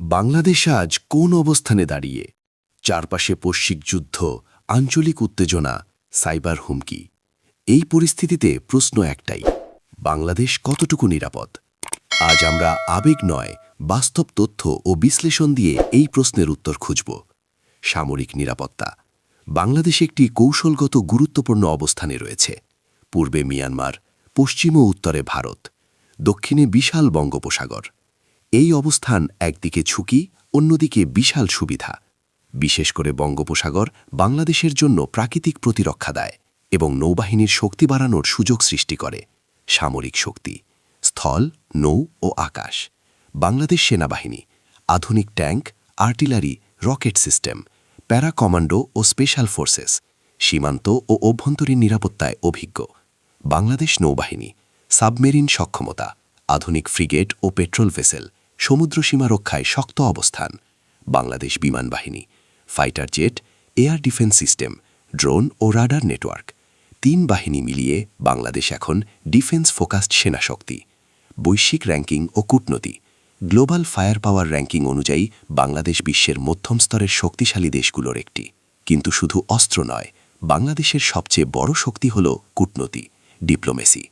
বাংলাদেশ আজ কোন অবস্থানে দাঁড়িয়ে? চারপাশে বৈশ্বিক যুদ্ধ, আঞ্চলিক উত্তেজনা, সাইবার হুমকি। এই পরিস্থিতিতে প্রশ্ন একটাই, বাংলাদেশ কতটুকু নিরাপদ? আজ আমরা আবেগ নয়, বাস্তব তথ্য ও বিশ্লেষণ দিয়ে এই প্রশ্নের উত্তর খুঁজব। সামরিক নিরাপত্তা। বাংলাদেশ একটি কৌশলগত গুরুত্বপূর্ণ অবস্থানে রয়েছে। পূর্বে মিয়ানমার, পশ্চিম ও উত্তরে ভারত। দক্ষিণে বিশাল বঙ্গোপসাগর। এই অবস্থান একদিকে ঝুঁকি, অন্যদিকে বিশাল সুবিধা। বিশেষ করে বঙ্গোপসাগর বাংলাদেশের জন্য প্রাকৃতিক প্রতিরক্ষা দেয় এবং নৌবাহিনীর শক্তি বাড়ানোর সুযোগ সৃষ্টি করে। সামরিক শক্তি, স্থল, নৌ ও আকাশ, বাংলাদেশ সেনাবাহিনী, আধুনিক tank, artillery, rocket system, para commando ও স্পেশাল ফোর্সেস, সীমান্ত ও অভ্যন্তরীণ নিরাপত্তায় অভিজ্ঞ, বাংলাদেশ নৌবাহিনী, সাবমেরিন সক্ষমতা, আধুনিক ফ্রিগেট ও পেট্রোল ভেসেল সমুদ্র সীমা রক্ষায় শক্ত অবস্থান, বাংলাদেশ বিমান বাহিনী, fighter jet, air defence system, drone ও রাডার নেটওয়ার্ক, তিন বাহিনী মিলিয়ে বাংলাদেশ এখন ডিফেন্স ফোকাসড সেনাশক্তি বৈশ্বিক র্যাঙ্কিং ও কূটনতি, গ্লোবাল ফায়ার পাওয়ার র্যাঙ্কিং অনুযায়ী বাংলাদেশ বিশ্বের মধ্যম স্তরের শক্তিশালী দেশগুলোর একটি। কিন্তু শুধু অস্ত্র নয়, বাংলাদেশের সবচেয়ে বড় শক্তি হল কূটনতি, ডিপ্লোমেসি।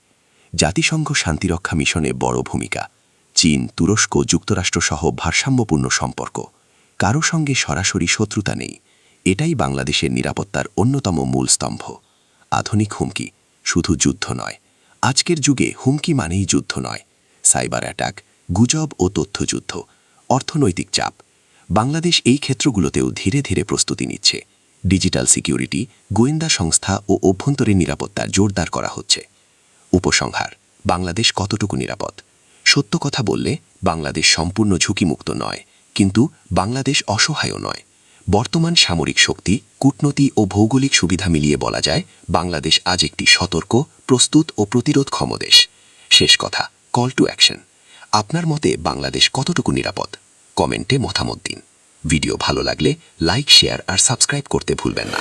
জাতিসংঘ শান্তিরক্ষা মিশনে বড় ভূমিকা। চীন, তুরস্ক যুক্তরাষ্ট্রসহ ভারসাম্যপূর্ণ সম্পর্ক। কারও সঙ্গে সরাসরি শত্রুতা নেই। এটাই বাংলাদেশের নিরাপত্তার অন্যতম মূল স্তম্ভ। আধুনিক হুমকি শুধু যুদ্ধ নয়। আজকের যুগে হুমকি মানেই যুদ্ধ নয়। সাইবার অ্যাটাক, গুজব ও তথ্যযুদ্ধ, অর্থনৈতিক চাপ। বাংলাদেশ এই ক্ষেত্রগুলোতেও ধীরে ধীরে প্রস্তুতি নিচ্ছে। ডিজিটাল সিকিউরিটি, গোয়েন্দা সংস্থা ও অভ্যন্তরীণ নিরাপত্তা জোরদার করা হচ্ছে। উপসংহার, বাংলাদেশ কতটুকু নিরাপদ? সত্য কথা বললে বাংলাদেশ সম্পূর্ণ ঝুঁকিমুক্ত নয়, কিন্তু বাংলাদেশ অসহায়ও নয়। বর্তমান সামরিক শক্তি কূটনতি ও ভৌগোলিক সুবিধা মিলিয়ে বলা যায়, বাংলাদেশ আজ একটি সতর্ক, প্রস্তুত ও প্রতিরোধ ক্ষমদেশ শেষ কথা কল টু অ্যাকশন আপনার মতে বাংলাদেশ কতটুকু নিরাপদ? কমেন্টে মতামত দিন। ভিডিও ভালো লাগলে লাইক, শেয়ার আর সাবস্ক্রাইব করতে ভুলবেন না।